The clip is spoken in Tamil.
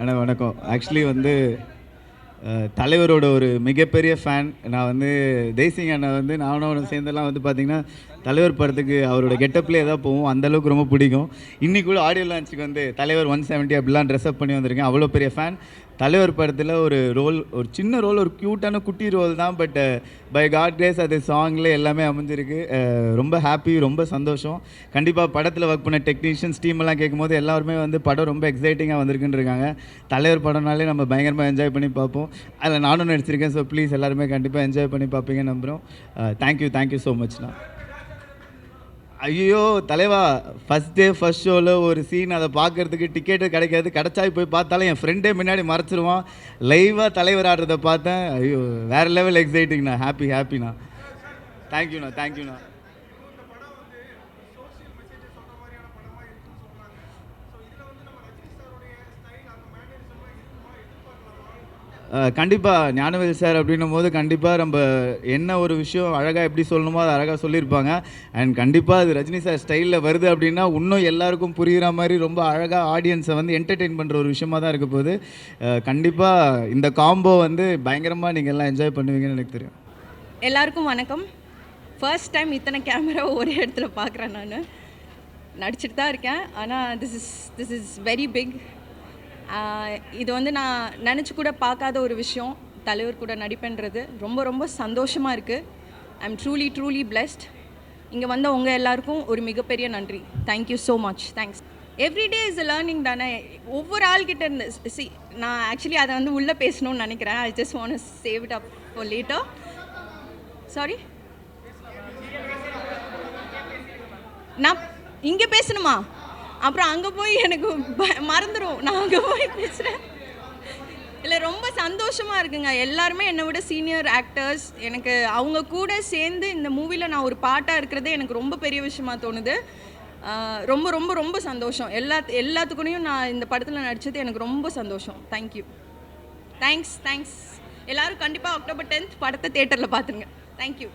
வணக்கம். ஆக்சுவலி வந்து தலைவரோட ஒரு மிகப்பெரிய ஃபேன் நான் வந்து தேசிங் அண்ணா வந்து நானும் அவனும் சேர்ந்தெல்லாம் வந்து பார்த்தீங்கன்னா தலைவர் படத்துக்கு அவரோட கெட்டப்லேயே தான் போவோம் அந்தளவுக்கு ரொம்ப பிடிக்கும். இன்றைக்கி கூட ஆடியோ லான்ச்சுக்கு வந்து தலைவர் ஒன் செவன்ட்டி அப்படிலாம் ட்ரெஸ்அப் பண்ணி வந்திருக்கேன். அவ்வளோ பெரிய ஃபேன் தலைவர் படத்தில் ஒரு ரோல் ஒரு சின்ன ரோல் ஒரு க்யூட்டான குட்டி ரோல் தான் பட் பை காட் கிரேஸ் அது சாங்கில் எல்லாமே அமைஞ்சிருக்கு. Uh, ரொம்ப ஹாப்பி ரொம்ப சந்தோஷம். கண்டிப்பாக படத்தில் ஒர்க் பண்ண டெக்னீஷியன்ஸ் டீம் எல்லாம் கேட்கும்போது எல்லாருமே வந்து படம் ரொம்ப எக்ஸைட்டிங்காக வந்திருக்குன்னு இருக்காங்க. தலைவர் படம்னாலே நம்ம பயங்கரமாக என்ஜாய் பண்ணி பார்ப்போம். அதில் நானும் நடிச்சிருக்கேன் ஸோ ப்ளீஸ் எல்லாருமே கண்டிப்பாக என்ஜாய் பண்ணி பார்ப்பீங்க நம்புகிறோம் thank you uh, thank you so மச்ண்ணா ஐயோ தலைவா ஃபஸ்ட் டே ஃபஸ்ட் ஷோவில் ஒரு சீன் அதை பார்க்கறதுக்கு டிக்கெட்டு கிடைக்காது. கிடைச்சா போய் பார்த்தாலும் என் ஃப்ரெண்டே முன்னாடி மறைச்சிருவான். லைவாக தலைவர் ஆடுறத பார்த்தேன். ஐயோ வேறு லெவல் எக்ஸைட்டிங்ண்ணா ஹாப்பி ஹாப்பிண்ணா தேங்க்யூண்ணா தேங்க்யூண்ணா கண்டிப்பாக ஞானவேல் சார் அப்படின்னும் போது கண்டிப்பாக நம்ம என்ன ஒரு விஷயம் அழகாக எப்படி சொல்லணுமோ அதை அழகாக சொல்லியிருப்பாங்க. அண்ட் கண்டிப்பாக அது ரஜினி சார் ஸ்டைலில் வருது அப்படின்னா இன்னும் எல்லாருக்கும் புரிகிற மாதிரி ரொம்ப அழகாக ஆடியன்ஸை வந்து என்டர்டெயின் பண்ணுற ஒரு விஷயமா தான் இருக்க போகுது. கண்டிப்பாக இந்த காம்போ வந்து பயங்கரமாக நீங்கள் எல்லாம் என்ஜாய் பண்ணுவீங்கன்னு எனக்கு தெரியும். எல்லாருக்கும் வணக்கம். ஃபர்ஸ்ட் டைம் இத்தனை கேமரா ஒரே இடத்துல பார்க்குறேன் நான். நடிச்சிட்டு தான் இருக்கேன். ஆனால் this is this is very big இது வந்து நான் நினச்சி கூட பார்க்காத ஒரு விஷயம். தலைவர் கூட நடிப்பேன்றது. ரொம்ப ரொம்ப சந்தோஷமாக இருக்குது I am truly truly blessed இங்கே வந்த உங்கள் எல்லாருக்கும் ஒரு மிகப்பெரிய நன்றி. Thank you so much thanks every day is learning தானே? ஒவ்வொரு ஆள்கிட்ட இருந்து சி நான் ஆக்சுவலி அதை வந்து உள்ளே பேசணும்னு நினைக்கிறேன். I just want save it up for later sorry நான் இங்கே பேசணுமா? அப்புறம் அங்கே போய் எனக்கு மறந்துடும் நான் அங்கே போய் பேசுகிறேன் இல்லை ரொம்ப சந்தோஷமாக இருக்குங்க. எல்லாருமே என்னை விட சீனியர் ஆக்டர்ஸ் எனக்கு அவங்க கூட சேர்ந்து இந்த மூவியில் நான் ஒரு பாட்டாக இருக்கிறதே எனக்கு ரொம்ப பெரிய விஷயமா தோணுது. ரொம்ப ரொம்ப ரொம்ப சந்தோஷம். எல்லா எல்லாத்துக்குனையும் நான் இந்த படத்தில் நடித்தது எனக்கு ரொம்ப சந்தோஷம். தேங்க்யூ தேங்க்ஸ் தேங்க்ஸ் எல்லாரும் கண்டிப்பாக அக்டோபர் டென்த் படத்தை தேட்டரில் பார்த்துருங்க தேங்க்யூ